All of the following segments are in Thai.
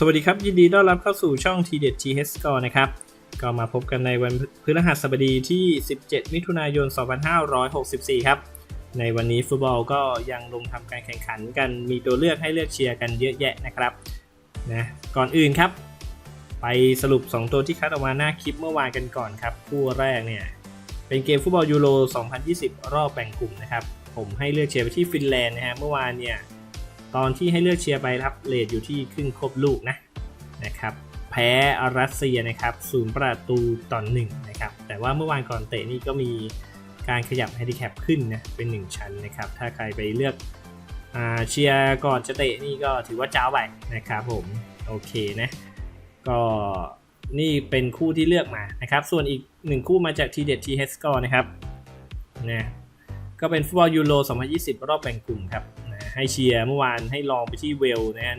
สวัสดีครับ ยินดีต้อนรับเข้าสู่ช่อง t d t h Score นะครับ ก็มาพบกันในวันพฤหัสบดีที่ 17 มิถุนายน 2564 ครับ ในวันนี้ฟุตบอลก็ยังลงทำการแข่งขันกันมีตัวเลือกให้เลือกเชียร์กันเยอะแยะนะครับนะก่อนอื่นครับ ไปสรุป 2 ตัวที่คัดออกมาหน้าคลิปเมื่อวานกันก่อนครับ คู่แรกเนี่ย เป็นเกมฟุตบอลยูโร 2020 รอบแบ่งกลุ่มนะครับ ผมให้เลือกเชียร์ไปที่ฟินแลนด์นะฮะเมื่อวานเนี่ย ตอนที่ให้เลือกเชียร์ไปครับเลทอยู่ที่ครึ่งครบลูกนะนะครับแพ้รัสเซียนะครับศูนย์ประตูต่อหนึ่งนะครับแต่ว่าเมื่อวานก่อนเตะนี่ก็มีการขยับแฮนดิแคปขึ้นนะเป็น 1 ชั้นนะครับถ้าใครไปเลือกเชียร์ก่อนจะเตะนี่ก็ถือว่าเจ้าไปนะครับผมโอเคนะก็นี่เป็นคู่ที่เลือกมานะครับส่วนอีกหนึ่งคู่มาจากทีเด็ดทีเฮสกอร์นะครับนะก็เป็นฟุตบอลยูโร 2020 รอบแบ่งกลุ่มครับ ให้เชียร์เมื่อวานให้ลองไปที่เวลนะฮะ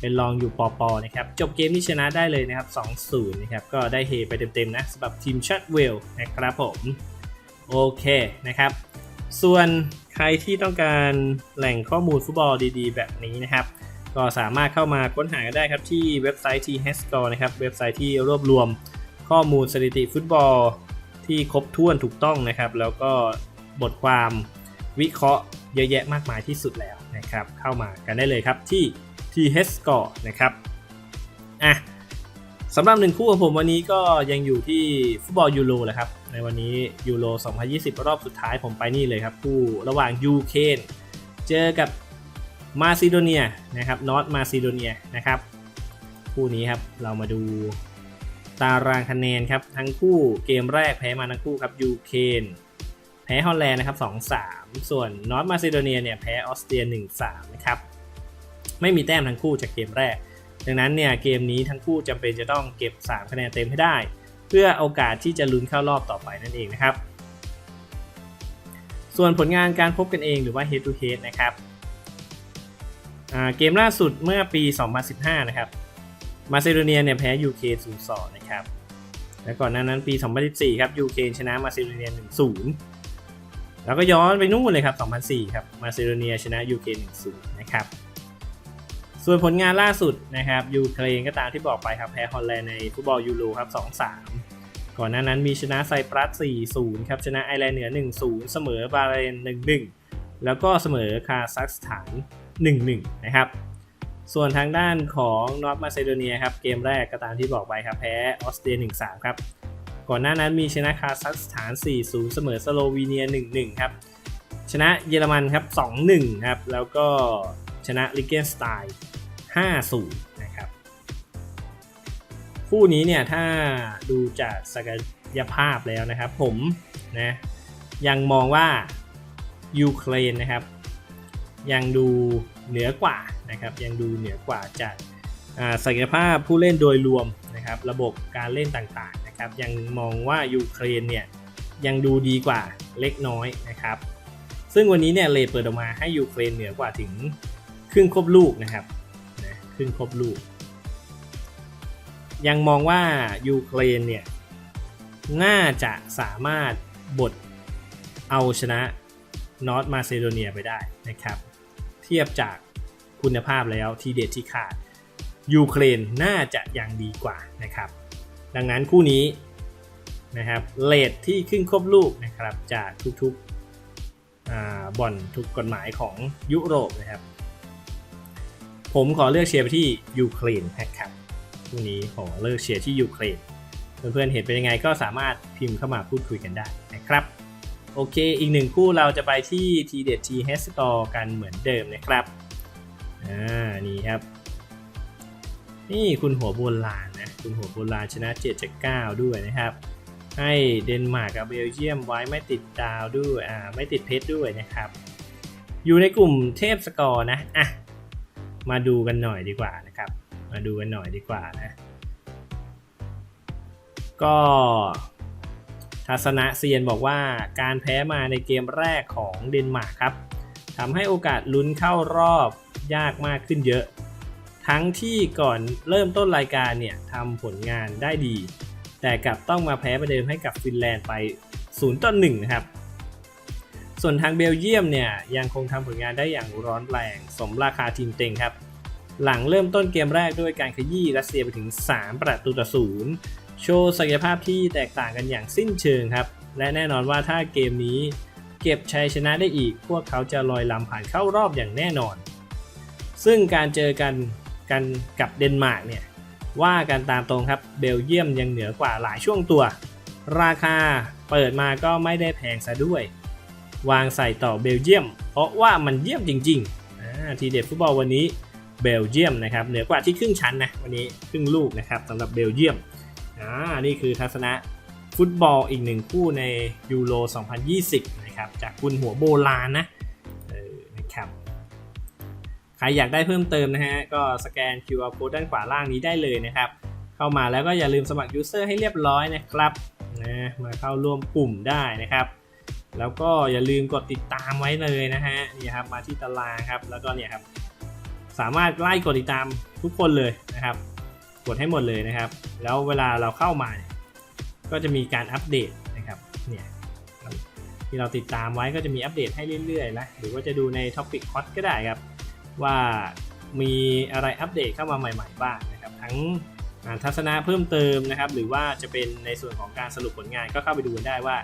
เป็นลองอยู่ปอปอนะครับ จบเกมที่ชนะได้เลยนะครับ 2-0 นะครับ ก็ได้เฮไปเต็มๆนะสำหรับทีมชาติเวลนะครับผม โอเคนะครับ ส่วนใครที่ต้องการแหล่งข้อมูลฟุตบอลดี ๆ แบบนี้นะครับ ก็สามารถเข้ามาค้นหาได้ครับ ที่เว็บไซต์ t h e s c o r e นะครับ เว็บไซต์ที่รวบรวมข้อมูลสถิติฟุตบอลที่ครบถ้วนถูกต้องนะครับ แล้วก็บทความ วิเคราะห์เยอะแยะมากมายที่สุดแล้วนะครับ เข้ามากันได้เลยครับที่ TH Score นะครับอะสำหรับหนึ่งคู่ของผมวันนี้ก็ยังอยู่ที่ฟุตบอลยูโรแหละครับ ในวันนี้ยูโร 2020 รอบสุดท้ายผมไปนี่เลยครับ คู่ระหว่างยูเครนเจอกับมาซิโดเนียนะครับนอตมาซิโดเนียนะครับคู่นี้ครับเรามาดูตารางคะแนนครับ ทั้งคู่เกมแรกแพ้มาทั้งคู่ครับยูเครน แพ้ฮอลแลนด์นะครับ2-3ส่วนนอตมาซิโดเนียเนี่ยแพ้ออสเตรีย1-3นะครับไม่มีแต้มทั้งคู่จากเกมแรก ดังนั้นเนี่ยเกมนี้ทั้งคู่จำเป็นจะต้องเก็บ 3 คะแนนเต็มให้ได้ เพื่อโอกาสที่จะลุ้นเข้ารอบต่อไปนั่นเองนะครับ ส่วนผลงานการพบกันเองหรือว่า head to head นะครับเกมล่าสุดเมื่อปี 2015 นะครับ มาซิโดเนียเนี่ยแพ้ยูเคน0-2 นะครับ และก่อนหน้านั้นปี 2014 ครับยูเคนชนะมาซิโดเนีย 1-0 แล้วก็ย้อนไปนู่นเลยครับ 2004 ครับ มาซิโดเนียชนะยูเครน1-0 นะครับ ส่วนผลงานล่าสุดนะครับยูเครนก็ตามที่บอกไปครับ แพ้ฮอลแลนด์ในฟุตบอลยูโรครับ 2-3 ก่อนหน้านั้นมีชนะไซปรัส 4-0 ครับ ชนะไอร์แลนด์เหนือ 1-0 เสมอบาเรน 1-1 แล้วก็เสมอคาซัคสถาน 1-1 นะครับส่วนทางด้านของนอร์ทมาซิโดเนียครับ เกมแรกก็ตามที่บอกไปครับ แพ้ออสเตรีย1-3 ครับ ก่อนหน้านั้นมีชนะคาซัคสถาน 4-0 เสมอสโลวีเนีย 1-1 ครับ ชนะเยอรมันครับ 2-1 ครับ แล้วก็ชนะลิเกนสไตน์ 5-0 นะครับ คู่นี้เนี่ยถ้าดูจากศักยภาพแล้วนะครับ ผมนะยังมองว่ายูเครนนะครับ ยังดูเหนือกว่านะครับ ยังดูเหนือกว่าจากศักยภาพผู้เล่นโดยรวมนะครับ ระบบการเล่นต่างๆ นะครับยังมองว่ายูเครนเนี่ยยังดูดีกว่าเล็กน้อยนะครับ ซึ่งวันนี้เนี่ยเลทเปิดออกมาให้ยูเครนเหนือกว่าถึงครึ่งครบลูกนะครับนะครึ่งครบลูก ยังมองว่ายูเครนเนี่ยน่าจะสามารถบดเอาชนะนอร์ทมาซิโดเนียไปได้นะครับ เทียบจากคุณภาพแล้วทีเด็ดที่ขาดยูเครนน่าจะยังดีกว่านะครับ ดังนั้นคู่นี้นะครับเลทที่ครึ่งครบลูกนะครับจากทุกๆบ่อนทุกกฎหมายของยุโรปนะครับ ผมขอเลือกเชียร์ไปที่ยูเครนนะครับคู่นี้ขอเลือกเชียร์ที่ยูเครนเพื่อนๆเห็นเป็นยังไงก็สามารถพิมพ์เข้ามาพูดคุยกันได้นะครับโอเค อีกหนึ่งคู่เราจะไปที่ทีเด็ดทีเฮสตอกันเหมือนเดิมนะครับ อ่า นี่ครับ นี่คุณหัวโบราณนะ คุณหัวโบราณชนะ7จาก9ด้วยนะครับ ให้เดนมาร์กกับเบลเยียมไว้ไม่ติดดาวด้วยอ่าไม่ติดเพชรด้วยนะครับ อยู่ในกลุ่มเทพสกอร์นะอะมาดูกันหน่อยดีกว่านะครับ มาดูกันหน่อยดีกว่านะก็ทัศนะเซียนบอกว่าการแพ้มาในเกมแรกของเดนมาร์กครับทำให้โอกาสลุ้นเข้ารอบยากมากขึ้นเยอะ ทั้งที่ก่อนเริ่มต้นรายการเนี่ยทำผลงานได้ดี แต่กลับต้องมาแพ้ประเดิมให้กับฟินแลนด์ไป0ต่อ1นะครับ ส่วนทางเบลเยียมเนี่ยยังคงทำผลงานได้อย่างร้อนแรง สมราคาทีมเต็งครับ หลังเริ่มต้นเกมแรกด้วยการขยี้รัสเซียไปถึง 3 ประตูต่อศูนย์โชว์ศักยภาพที่แตกต่างกันอย่างสิ้นเชิงครับ และแน่นอนว่าถ้าเกมนี้เก็บชัยชนะได้อีก พวกเขาจะลอยลำผ่านเข้ารอบอย่างแน่นอน ซึ่งการเจอกัน กันกับเดนมาร์กเนี่ยว่ากันตามตรงครับเบลเยียมยังเหนือกว่าหลายช่วงตัว ราคาเปิดมาก็ไม่ได้แพงซะด้วย วางใส่ต่อเบลเยียม เพราะว่ามันเยี่ยมจริงๆทีเด็ดฟุตบอลวันนี้เบลเยียมนะครับเหนือกว่าที่ครึ่งชั้นนะวันนี้ครึ่งลูกนะครับสำหรับเบลเยียมอ่านี่คือทัศนะฟุตบอลอีกหนึ่งคู่ในยูโร 2020 นะครับ จากคุณหัวโบราณนะ ใครอยากได้เพิ่มเติมนะฮะก็สแกน QR code ด้านขวาล่างนี้ได้เลยนะครับ เข้ามาแล้วก็อย่าลืมสมัคร User ให้เรียบร้อยนะครับนะมาเข้าร่วมกลุ่มได้นะครับแล้วก็อย่าลืมกดติดตามไว้เลยนะฮะนี่ครับมาที่ตารางครับแล้วก็เนี่ยครับสามารถไล่กดติดตามทุกคนเลยนะครับ กดให้หมดเลยนะครับ แล้วเวลาเราเข้ามาเนี่ยก็จะมีการอัปเดตนะครับเนี่ยที่เราติดตามไว้ก็จะมีอัปเดตให้เรื่อยๆนะหรือว่าจะดูใน Topic Hot ก็ได้ครับ ว่ามีอะไรอัปเดตเข้ามาใหม่ ๆ บ้างนะครับ ทั้งทัศนะเพิ่มเติมนะครับ หรือว่าจะเป็นในส่วนของการสรุปผลงานก็เข้าไปดูกันได้ว่า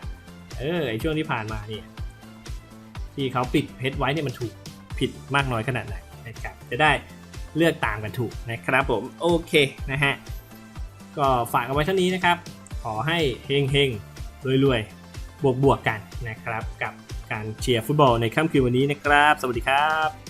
เออไอช่วงที่ผ่านมาเนี่ยที่เขาปิดเพชรไว้เนี่ยมันถูกผิดมากน้อยขนาดไหนนะครับจะได้เลือกตามกันถูกนะครับผมโอเคนะฮะก็ฝากเอาไว้เท่านี้นะครับ ขอให้เฮงเฮงรวยๆ บวกๆกันนะครับ กับการเชียร์ฟุตบอลในค่ำคืนวันนี้นะครับ สวัสดีครับ